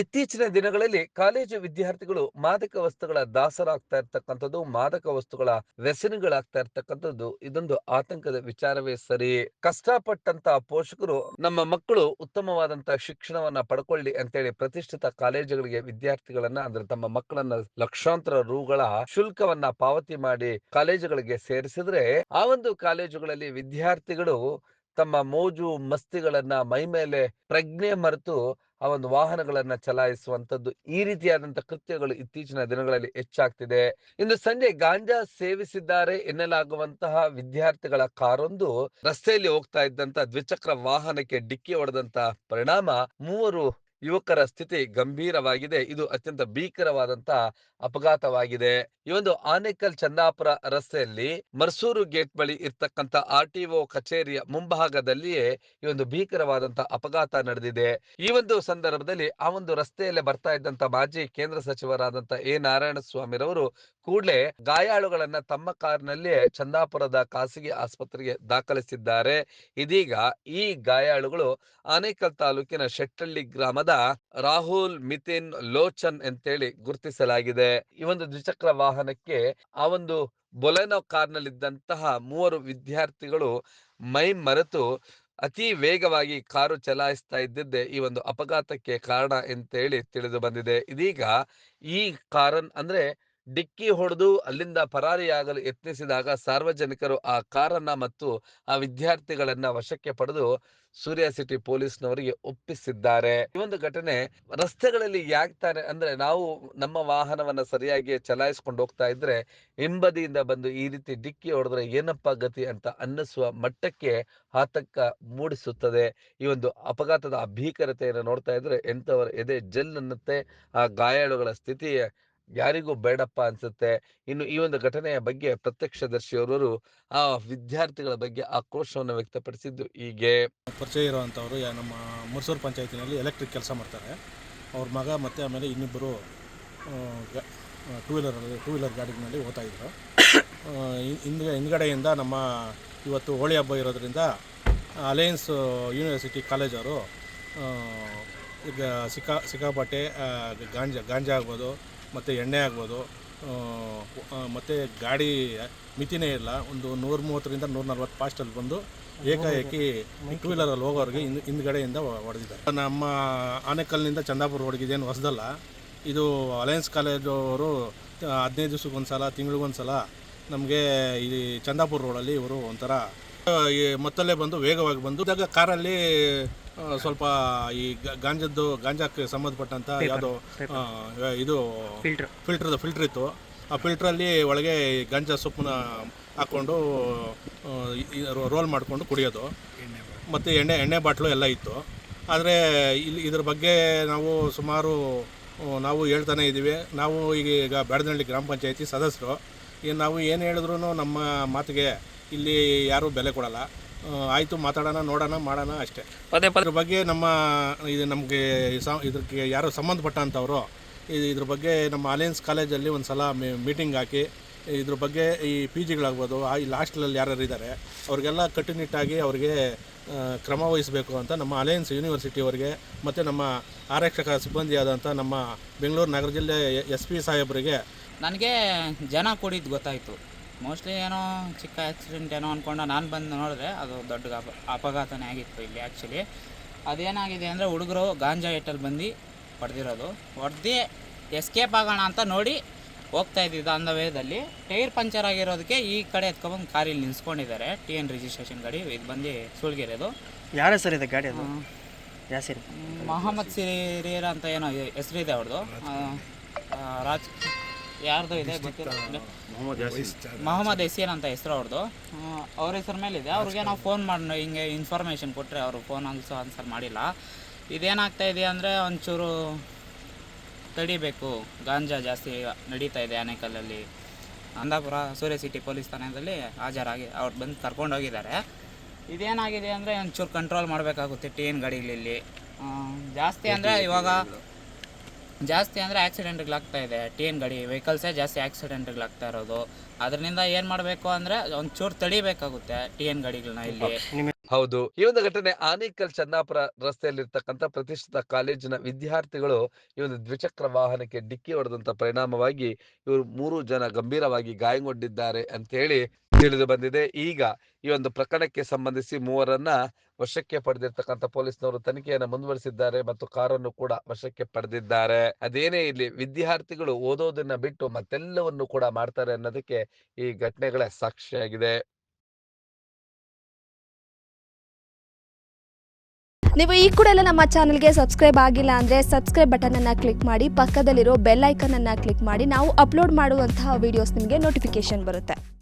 ಇತ್ತೀಚಿನ ದಿನಗಳಲ್ಲಿ ಕಾಲೇಜು ವಿದ್ಯಾರ್ಥಿಗಳು ಮಾದಕ ವಸ್ತುಗಳ ದಾಸರಾಗ್ತಾ ಇರ್ತಕ್ಕಂಥದ್ದು, ಮಾದಕ ವಸ್ತುಗಳ ವ್ಯಸನಗಳಾಗ್ತಾ ಇರ್ತಕ್ಕಂಥದ್ದು, ಇದೊಂದು ಆತಂಕದ ವಿಚಾರವೇ ಸರಿ. ಕಷ್ಟಪಟ್ಟಂತ ಪೋಷಕರು ನಮ್ಮ ಮಕ್ಕಳು ಉತ್ತಮವಾದಂತ ಶಿಕ್ಷಣವನ್ನ ಪಡ್ಕೊಳ್ಳಿ ಅಂತೇಳಿ ಪ್ರತಿಷ್ಠಿತ ಕಾಲೇಜುಗಳಿಗೆ ವಿದ್ಯಾರ್ಥಿಗಳನ್ನ, ಅಂದ್ರೆ ತಮ್ಮ ಮಕ್ಕಳನ್ನ ಲಕ್ಷಾಂತರ ರೂಗಳ ಶುಲ್ಕವನ್ನ ಪಾವತಿ ಮಾಡಿ ಕಾಲೇಜುಗಳಿಗೆ ಸೇರಿಸಿದ್ರೆ, ಆ ಒಂದು ಕಾಲೇಜುಗಳಲ್ಲಿ ವಿದ್ಯಾರ್ಥಿಗಳು ತಮ್ಮ ಮೋಜು, ಮಸ್ತಿಗಳನ್ನ ಮೈ ಮೇಲೆ ಪ್ರಜ್ಞೆ ಮರೆತು ಆ ಒಂದು ವಾಹನಗಳನ್ನ ಚಲಾಯಿಸುವಂತದ್ದು ಈ ರೀತಿಯಾದಂತ ಕೃತ್ಯಗಳು ಇತ್ತೀಚಿನ ದಿನಗಳಲ್ಲಿ ಹೆಚ್ಚಾಗ್ತಿದೆ. ಇಂದು ಸಂಜೆ ಗಾಂಜಾ ಸೇವಿಸಿದ್ದಾರೆ ಎನ್ನಲಾಗುವಂತಹ ವಿದ್ಯಾರ್ಥಿಗಳ ಕಾರೊಂದು ರಸ್ತೆಯಲ್ಲಿ ಹೋಗ್ತಾ ಇದ್ದಂತ ದ್ವಿಚಕ್ರ ವಾಹನಕ್ಕೆ ಡಿಕ್ಕಿ ಹೊಡೆದಂತ ಪರಿಣಾಮ ಮೂವರು ಯುವಕರ ಸ್ಥಿತಿ ಗಂಭೀರವಾಗಿದೆ. ಇದು ಅತ್ಯಂತ ಭೀಕರವಾದಂತ ಅಪಘಾತವಾಗಿದೆ. ಈ ಒಂದು ಆನೇಕಲ್ ಚಂದಾಪುರ ರಸ್ತೆಯಲ್ಲಿ ಮರ್ಸೂರು ಗೇಟ್ ಬಳಿ ಇರ್ತಕ್ಕಂತ ಆರ್ ಟಿ ಒ ಕಚೇರಿಯ ಮುಂಭಾಗದಲ್ಲಿಯೇ ಈ ಒಂದು ಭೀಕರವಾದಂತ ಅಪಘಾತ ನಡೆದಿದೆ. ಈ ಒಂದು ಸಂದರ್ಭದಲ್ಲಿ ಆ ಒಂದು ರಸ್ತೆಯಲ್ಲೇ ಬರ್ತಾ ಇದ್ದಂತ ಮಾಜಿ ಕೇಂದ್ರ ಸಚಿವರಾದಂತ ಎ. ನಾರಾಯಣಸ್ವಾಮಿರವರು ಕೂಡಲೇ ಗಾಯಾಳುಗಳನ್ನ ತಮ್ಮ ಕಾರ್ನಲ್ಲಿಯೇ ಚಂದಾಪುರದ ಖಾಸಗಿ ಆಸ್ಪತ್ರೆಗೆ ದಾಖಲಿಸಿದ್ದಾರೆ. ಇದೀಗ ಈ ಗಾಯಾಳುಗಳು ಆನೇಕಲ್ ತಾಲೂಕಿನ ಶೆಟ್ಟಳ್ಳಿ ಗ್ರಾಮದ ರಾಹುಲ್ ಮಿತಿನ್ ಲೋಚನ್ ಅಂತೇಳಿ ಗುರುತಿಸಲಾಗಿದೆ. ಈ ಒಂದು ದ್ವಿಚಕ್ರ ವಾಹನಕ್ಕೆ ಆ ಒಂದು ಬೊಲೆನೋ ಕಾರ್ನಲ್ಲಿದ್ದಂತಹ ಮೂವರು ವಿದ್ಯಾರ್ಥಿಗಳು ಮೈ ಮರೆತು ಅತಿ ವೇಗವಾಗಿ ಕಾರು ಚಲಾಯಿಸ್ತಾ ಇದ್ದಿದ್ದೇ ಈ ಒಂದು ಅಪಘಾತಕ್ಕೆ ಕಾರಣ ಅಂತೇಳಿ ತಿಳಿದು ಬಂದಿದೆ. ಇದೀಗ ಈ ಕಾರನ್ ಅಂದ್ರೆ ಡಿಕ್ಕಿ ಹೊಡೆದು ಅಲ್ಲಿಂದ ಪರಾರಿಯಾಗಲು ಯತ್ನಿಸಿದಾಗ ಸಾರ್ವಜನಿಕರು ಆ ಕಾರನ್ನ ಮತ್ತು ಆ ವಿದ್ಯಾರ್ಥಿಗಳನ್ನ ವಶಕ್ಕೆ ಪಡೆದು ಸೂರ್ಯ ಸಿಟಿ ಪೊಲೀಸ್ನವರಿಗೆ ಒಪ್ಪಿಸಿದ್ದಾರೆ. ಈ ಒಂದು ಘಟನೆ ರಸ್ತೆಗಳಲ್ಲಿ ಯಾಕ್ತಾರೆ ಅಂದ್ರೆ ನಾವು ನಮ್ಮ ವಾಹನವನ್ನ ಸರಿಯಾಗಿ ಚಲಾಯಿಸ್ಕೊಂಡು ಹೋಗ್ತಾ ಇದ್ರೆ ಹಿಂಬದಿಯಿಂದ ಬಂದು ಈ ರೀತಿ ಡಿಕ್ಕಿ ಹೊಡೆದ್ರೆ ಏನಪ್ಪಾ ಗತಿ ಅಂತ ಅನ್ನಿಸುವ ಮಟ್ಟಕ್ಕೆ ಆತಂಕ ಮೂಡಿಸುತ್ತದೆ. ಈ ಒಂದು ಅಪಘಾತದ ಭೀಕರತೆಯನ್ನು ನೋಡ್ತಾ ಇದ್ರೆ ಎಂತವರ ಎದೆ ಜಲ್ ಅನ್ನತ್ತೆ ಆ ಗಾಯಾಳುಗಳ ಸ್ಥಿತಿ ಯಾರಿಗೂ ಬೇಡಪ್ಪ ಅನ್ಸುತ್ತೆ. ಇನ್ನು ಈ ಒಂದು ಘಟನೆಯ ಬಗ್ಗೆ ಪ್ರತ್ಯಕ್ಷದರ್ಶಿಯವರು, ಆ ವಿದ್ಯಾರ್ಥಿಗಳ ಬಗ್ಗೆ ಆಕ್ರೋಶವನ್ನು ವ್ಯಕ್ತಪಡಿಸಿದ್ದು ಹೀಗೆ. ಪರಿಚಯ ಇರುವಂಥವ್ರು ನಮ್ಮ ಮುರ್ಸೂರು ಪಂಚಾಯತಿನಲ್ಲಿ ಎಲೆಕ್ಟ್ರಿಕ್ ಕೆಲಸ ಮಾಡ್ತಾರೆ. ಅವ್ರ ಮಗ ಮತ್ತು ಆಮೇಲೆ ಇನ್ನಿಬ್ಬರು ಟೂ ವೀಲರ್ ಟೂ ವೀಲರ್ ಗಾಡಿನಲ್ಲಿ ಹೋಗ್ತಾ ಇದ್ರು. ಹಿಂದ್ಗಡೆಯಿಂದ ನಮ್ಮ ಇವತ್ತು ಹೋಳಿ ಹಬ್ಬ ಇರೋದ್ರಿಂದ ಅಲಯನ್ಸ್ ಯೂನಿವರ್ಸಿಟಿ ಕಾಲೇಜವರು ಈಗ ಸಿಕ್ಕಾ ಸಿಕ್ಕಾಪಟ್ಟೆ ಗಾಂಜಾ ಗಾಂಜಾ ಆಗ್ಬೋದು ಮತ್ತು ಎಣ್ಣೆ ಆಗ್ಬೋದು ಮತ್ತು ಗಾಡಿ ಮಿತಿನೇ ಇಲ್ಲ. ಒಂದು ನೂರ ಮೂವತ್ತರಿಂದ ನೂರ ನಲ್ವತ್ತು ಫಾಸ್ಟಲ್ಲಿ ಬಂದು ಏಕಾಏಕಿ ಟೂ ವೀಲರಲ್ಲಿ ಹೋಗೋರಿಗೆ ಹಿಂದ್, ಹಿಂದ್ಗಡೆಯಿಂದ ಹೊಡೆದಿದ್ದಾರೆ. ನಮ್ಮ ಆನೆಕಲ್ನಿಂದ ಚಂದಾಪುರ ರೋಡ್ಗೆ ಹೊಸದಲ್ಲ. ಇದು ಅಲಯನ್ಸ್ ಕಾಲೇಜು ಅವರು ಹದಿನೈದು ದಿವ್ಸಕ್ಕೊಂದು ಸಲ ತಿಂಗಳಿಗೊಂದು ಸಲ ನಮಗೆ ಈ ಚಂದಾಪುರ ರೋಡಲ್ಲಿ ಇವರು ಒಂಥರ ಮತ್ತಲ್ಲೇ ಬಂದು ವೇಗವಾಗಿ ಬಂದು, ಇದ್ದಾಗ ಕಾರಲ್ಲಿ ಸ್ವಲ್ಪ ಈ ಗ- ಗಾಂಜದ್ದು ಗಾಂಜಾಕ್ಕೆ ಸಂಬಂಧಪಟ್ಟಂಥ ಯಾವುದೋ ಇದು ಫಿಲ್ಟರ್ ಫಿಲ್ಟರ್ ಇತ್ತು. ಆ ಫಿಲ್ಟ್ರಲ್ಲಿ ಒಳಗೆ ಗಾಂಜಾ ಸೊಪ್ಪನ್ನ ಹಾಕ್ಕೊಂಡು ರೋಲ್ ಮಾಡಿಕೊಂಡು ಕುಡಿಯೋದು. ಮತ್ತು ಎಣ್ಣೆ ಎಣ್ಣೆ ಬಾಟ್ಲು ಎಲ್ಲ ಇತ್ತು. ಆದರೆ ಇಲ್ಲಿ ಇದ್ರ ಬಗ್ಗೆ ನಾವು ಸುಮಾರು ನಾವು ಹೇಳ್ತಾನೆ ಇದ್ದೀವಿ. ನಾವು ಈಗ ಬ್ಯಾಡನಹಳ್ಳಿ ಗ್ರಾಮ ಪಂಚಾಯತಿ ಸದಸ್ಯರು. ಈಗ ನಾವು ಏನು ಹೇಳಿದ್ರು ನಮ್ಮ ಮಾತಿಗೆ ಇಲ್ಲಿ ಯಾರೂ ಬೆಲೆ ಕೊಡಲ್ಲ. ಆಯಿತು ಮಾತಾಡೋಣ ನೋಡೋಣ ಮಾಡೋಣ ಅಷ್ಟೇ. ಪದೇ ಪದೇ ಇದ್ರ ಬಗ್ಗೆ ನಮ್ಮ ಇದು ನಮಗೆ ಇದಕ್ಕೆ ಯಾರು ಸಂಬಂಧಪಟ್ಟಂಥವ್ರು ಇದು ಇದ್ರ ಬಗ್ಗೆ ನಮ್ಮ ಅಲಯನ್ಸ್ ಕಾಲೇಜಲ್ಲಿ ಒಂದು ಸಲ ಮೀಟಿಂಗ್ ಹಾಕಿ ಇದ್ರ ಬಗ್ಗೆ ಈ ಪಿ ಜಿಗಳಾಗ್ಬೋದು ಆ ಇಲ್ಲಿ ಹಾಸ್ಟೆಲಲ್ಲಿ ಯಾರ್ಯಾರು ಇದ್ದಾರೆ ಅವ್ರಿಗೆಲ್ಲ ಕಟ್ಟುನಿಟ್ಟಾಗಿ ಅವ್ರಿಗೆ ಕ್ರಮ ವಹಿಸಬೇಕು ಅಂತ ನಮ್ಮ ಅಲಯನ್ಸ್ ಯೂನಿವರ್ಸಿಟಿ ಅವರಿಗೆ ಮತ್ತು ನಮ್ಮ ಆರಕ್ಷಕ ಸಿಬ್ಬಂದಿಯಾದಂಥ ನಮ್ಮ ಬೆಂಗಳೂರು ನಗರ ಜಿಲ್ಲೆ ಎಸ್ ಪಿ ಸಾಹೇಬರಿಗೆ ನನಗೆ ಜನ ಕೊಡಿದ್ದು ಗೊತ್ತಾಯಿತು. ಮೋಸ್ಟ್ಲಿ ಏನೋ ಚಿಕ್ಕ ಆಕ್ಸಿಡೆಂಟ್ ಏನೋ ಅಂದ್ಕೊಂಡು ನಾನು ಬಂದು ನೋಡಿದ್ರೆ ಅದು ದೊಡ್ಡ ಅಪ ಅಪಘಾತನೇ ಆಗಿತ್ತು ಇಲ್ಲಿ ಆ್ಯಕ್ಚುಲಿ ಅದೇನಾಗಿದೆ ಅಂದರೆ ಹುಡುಗರು ಗಾಂಜಾ ಏಟಲ್ಲಿ ಬಂದು ಹೊಡೆದಿರೋದು. ಹೊಡೆದು ಎಸ್ಕೇಪ್ ಆಗೋಣ ಅಂತ ನೋಡಿ ಹೋಗ್ತಾ ಇದ್ದಿದ್ದು ಆನ್ ದ ವೇದಲ್ಲಿ ಟೈರ್ ಪಂಚರ್ ಆಗಿರೋದಕ್ಕೆ ಈ ಕಡೆ ಎತ್ಕೊಬಂದು ಕಾರಲ್ಲಿ ನಿಲ್ಸ್ಕೊಂಡಿದ್ದಾರೆ. ಟಿ ಎನ್ ರಿಜಿಸ್ಟ್ರೇಷನ್ ಗಾಡಿ ಇದು ಬಂದು ಸುಳ್ಗಿರೋದು. ಯಾರ ಸರ್ ಇದೆ ಗಾಡಿ ಅದು? ಯಾಸಿರ್ ಸರಿ? ಮೊಹಮ್ಮದ್ ಸಿರೀರ್ ಅಂತ ಏನೋ ಹೆಸರಿದೆ ಅವ್ರದ್ದು ರಾಜ್ ಯಾರ್ದು ಇದೆ ಗೊತ್ತಿಲ್ಲ. ಮೊಹಮ್ಮದ್ ಯಸೀನ್ ಅಂತ ಹೆಸರು ಅವ್ರದ್ದು ಅವ್ರ ಹೆಸರು ಮೇಲಿದೆ. ಅವ್ರಿಗೆ ನಾವು ಫೋನ್ ಮಾಡಿ ಹಿಂಗೆ ಇನ್ಫಾರ್ಮೇಷನ್ ಕೊಟ್ಟರೆ ಅವರು ಫೋನ್ ಆಲ್ಸೋ ಆನ್ಸರ್ ಮಾಡಿಲ್ಲ. ಇದೇನಾಗ್ತಾ ಇದೆ ಅಂದರೆ ಒಂಚೂರು ತಡಿಬೇಕು. ಗಾಂಜಾ ಜಾಸ್ತಿ ನಡೀತಾ ಇದೆ ಆನೆಕಲ್ಲಲ್ಲಿ. ಅಂದಾಪುರ ಸೂರ್ಯ ಸಿಟಿ ಪೊಲೀಸ್ ಠಾಣೆಯಲ್ಲಿ ಹಾಜರಾಗಿ ಅವ್ರು ಬಂದು ಕರ್ಕೊಂಡು ಹೋಗಿದ್ದಾರೆ. ಇದೇನಾಗಿದೆ ಅಂದರೆ ಒಂಚೂರು ಕಂಟ್ರೋಲ್ ಮಾಡಬೇಕಾಗುತ್ತೆ. ಟೀನ್ ಗಾಡಿಗಳಲ್ಲಿ. ಜಾಸ್ತಿ ಅಂದರೆ ಇವಾಗ ಜಾಸ್ತಿ ಅಂದರೆ ಆಕ್ಸಿಡೆಂಟ್ಗಳಾಗ್ತಾ ಇದೆ. ಟಿ ಎನ್ ಗಾಡಿ ವೆಹಿಕಲ್ಸೇ ಜಾಸ್ತಿ ಆಕ್ಸಿಡೆಂಟ್ಗಳಾಗ್ತಾ ಇರೋದು. ಅದರಿಂದ ಏನು ಮಾಡಬೇಕು ಅಂದರೆ ಒಂಚೂರು ತಡಿಬೇಕಾಗುತ್ತೆ ಟಿ ಎನ್ ಗಾಡಿಗಳನ್ನ ಇಲ್ಲಿ. ಹೌದು. ಈ ಒಂದು ಘಟನೆ ಆನೇಕಲ್ ಚನ್ನಾಪುರ ರಸ್ತೆಯಲ್ಲಿರ್ತಕ್ಕಂಥ ಪ್ರತಿಷ್ಠಿತ ಕಾಲೇಜಿನ ವಿದ್ಯಾರ್ಥಿಗಳು ಈ ಒಂದು ದ್ವಿಚಕ್ರ ವಾಹನಕ್ಕೆ ಡಿಕ್ಕಿ ಹೊಡೆದಂತ ಪರಿಣಾಮವಾಗಿ ಇವರು ಮೂರು ಜನ ಗಂಭೀರವಾಗಿ ಗಾಯಗೊಂಡಿದ್ದಾರೆ ಅಂತ ಹೇಳಿ ತಿಳಿದು ಬಂದಿದೆ. ಈಗ ಈ ಒಂದು ಪ್ರಕರಣಕ್ಕೆ ಸಂಬಂಧಿಸಿ ಮೂವರನ್ನ ವಶಕ್ಕೆ ಪಡೆದಿರ್ತಕ್ಕಂಥ ಪೊಲೀಸ್ನವರು ತನಿಖೆಯನ್ನು ಮುಂದುವರಿಸಿದ್ದಾರೆ ಮತ್ತು ಕಾರನ್ನು ಕೂಡ ವಶಕ್ಕೆ ಪಡೆದಿದ್ದಾರೆ. ಅದೇನೇ ಇಲ್ಲಿ ವಿದ್ಯಾರ್ಥಿಗಳು ಓದೋದನ್ನ ಬಿಟ್ಟು ಮತ್ತೆಲ್ಲವನ್ನು ಕೂಡ ಮಾಡ್ತಾರೆ ಅನ್ನೋದಕ್ಕೆ ಈ ಘಟನೆಗಳೇ ಸಾಕ್ಷಿಯಾಗಿದೆ. ನೀವು ಈ ಕೂಡ ಎಲ್ಲ ನಮ್ಮ ಚಾನಲ್ಗೆ ಸಬ್ಸ್ಕ್ರೈಬ್ ಆಗಿಲ್ಲ ಅಂದರೆ ಸಬ್ಸ್ಕ್ರೈಬ್ ಬಟನನ್ನು ಕ್ಲಿಕ್ ಮಾಡಿ, ಪಕ್ಕದಲ್ಲಿರೋ ಬೆಲ್ ಐಕನನ್ನು ಕ್ಲಿಕ್ ಮಾಡಿ, ನಾವು ಅಪ್ಲೋಡ್ ಮಾಡುವಂತಹ ವೀಡಿಯೋಸ್ ನಿಮಗೆ ನೋಟಿಫಿಕೇಶನ್ ಬರುತ್ತೆ.